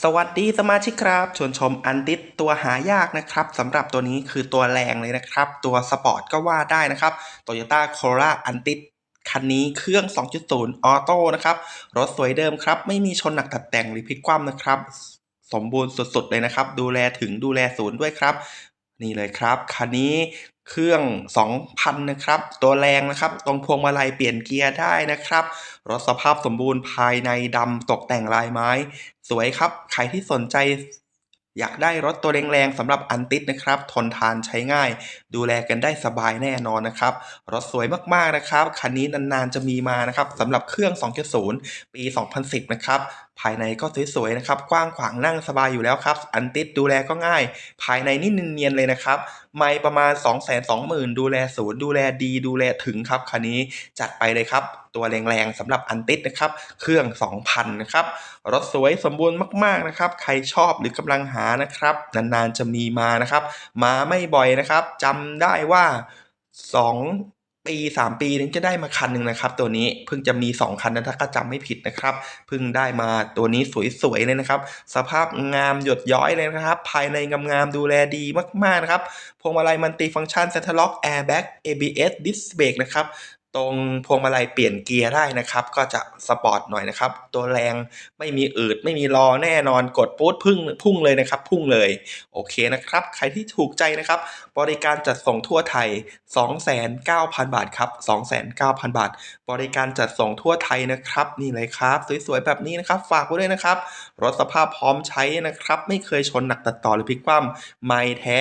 สวัสดีสมาชิกครับชวนชมอันติสตัวหายากนะครับสำหรับตัวนี้คือตัวแรงเลยนะครับ ตัวสปอร์ตก็ว่าได้นะครับ Toyota Corolla a n t i s คันนี้เครื่อง 2.0 ออโต้นะครับ รถสวยเดิมครับ ไม่มีชนหนักตัดแต่งหรือพลิกคว่ำนะครับ สมบูรณ์สุดๆเลยนะครับ ดูแลถึงดูแลศูนย์ด้วยครับ นี่เลยครับ คันนี้ เครื่อง 2,000 นะครับ ตัวแรงนะครับ ตรงพวงมาลัยเปลี่ยนเกียร์ได้นะครับ รถสภาพสมบูรณ์ภายในดำตกแต่งลายไม้ สวยครับ ใครที่สนใจ อยากได้รถตัวแรงๆสำหรับอันติสนะครับ ทนทานใช้ง่าย ดูแลกันได้สบายแน่นอนนะครับ รถสวยมากๆนะครับ คันนี้นานๆจะมีมานะครับสำหรับเครื่อง 2.0 ปี 2010 นะครับ ภายในก็สวยๆนะครับ กว้างขวางนั่งสบายอยู่แล้วครับ อันติสดูแลก็ง่าย ภายในนี่เนียนๆเลยนะครับ ไม่ประมาณ 2 2 0 0 0 0 ดูแลศูนย์ดูแลดี ดูแลถึงครับคันนี้จัดไปเลยครับ ตัวแรงๆสำหรับอันติสนะครับ เครื่อง 2,000 นะครับ รถสวยสมบูรณ์มากๆนะครับ ใครชอบหรือกำลังหานะครับ นานๆจะมีมานะครับ มาไม่บ่อยนะครับจำได้ว่า 2ปี3 ปีถึงจะได้มาคันหนึ่งนะครับ ตัวนี้เพิ่งจะมี 2 คันนะถ้าก็จำไม่ผิดนะครับเพิ่งได้มาตัวนี้สวยๆเลยนะครับ สภาพงามหยดย้อยเลยนะครับ ภายในงามๆดูแลดีมากๆนะครับพวงมาลัยมันติฟังก์ชันเซ็นทรัลล็อกแอร์แบ็ก ABS ดิสเบรกนะครับ ตรงพวงมาลัยเปลี่ยนเกียร์ได้นะครับ ก็จะสปอร์ตหน่อยนะครับ ตัวแรงไม่มีอืดไม่มีรอแน่นอนกดปุ๊บพึ่งพุ่งเลยนะครับ พุ่งเลยโอเคนะครับ ใครที่ถูกใจนะครับ บริการจัดส่งทั่วไทย 29,000 บาทครับ 29,000 บาท บริการจัดส่งทั่วไทยนะครับ นี่เลยครับ สวยๆแบบนี้นะครับ ฝากไว้ด้วยนะครับรถสภาพพร้อมใช้นะครับ ไม่เคยชนหนักตัดต่อหรือพลิกคว่ำไม่แท้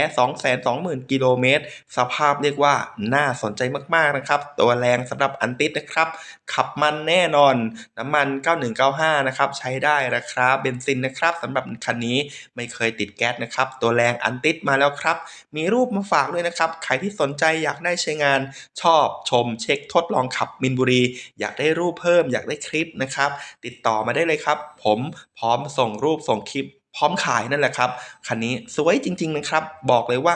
220,000 กิโลเมตรสภาพเรียกว่าน่าสนใจมากๆนะครับ ตัวแรงสำหรับอันติสนะครับ ขับมันแน่นอน น้ำมัน 9195 นะครับ ใช้ได้นะครับเบนซินนะครับสำหรับคันนี้ไม่เคยติดแก๊สนะครับ ตัวแรงอันติสมาแล้วครับ มีรูปมาฝากด้วยนะครับ ใครที่สนใจอยากได้ใช้งานชอบชมเช็คทดลองขับมินบุรี อยากได้รูปเพิ่มอยากได้คลิปนะครับ ติดต่อมาได้เลยครับ ผมพร้อมส่งรูปส่งคลิป พร้อมขายนั่นแหละครับ คันนี้สวยจริง ๆ นะครับ บอกเลยว่า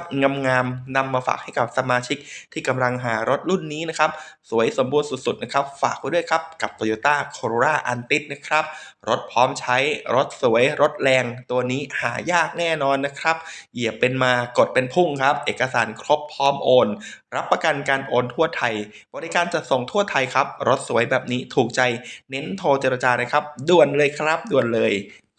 งามๆนำมาฝากให้กับสมาชิกที่กำลังหารถรุ่นนี้นะครับ สวยสมบูรณ์สุด ๆ นะครับ ฝากไว้ด้วยครับ กับ Toyota Corolla a n t i s นะครับ รถพร้อมใช้รถสวยรถแรงตัวนี้หายากแน่นอนนะครับ เหยียบเป็นมากดเป็นพุ่งครับ เอกสารครบพร้อมโอน รับประกันการโอนทั่วไทย บริการจัดส่งทั่วไทยครับ รถสวยแบบนี้ถูกใจเน้นโทรเจรจาเลยครับด่วนเลยครับด่วนเลย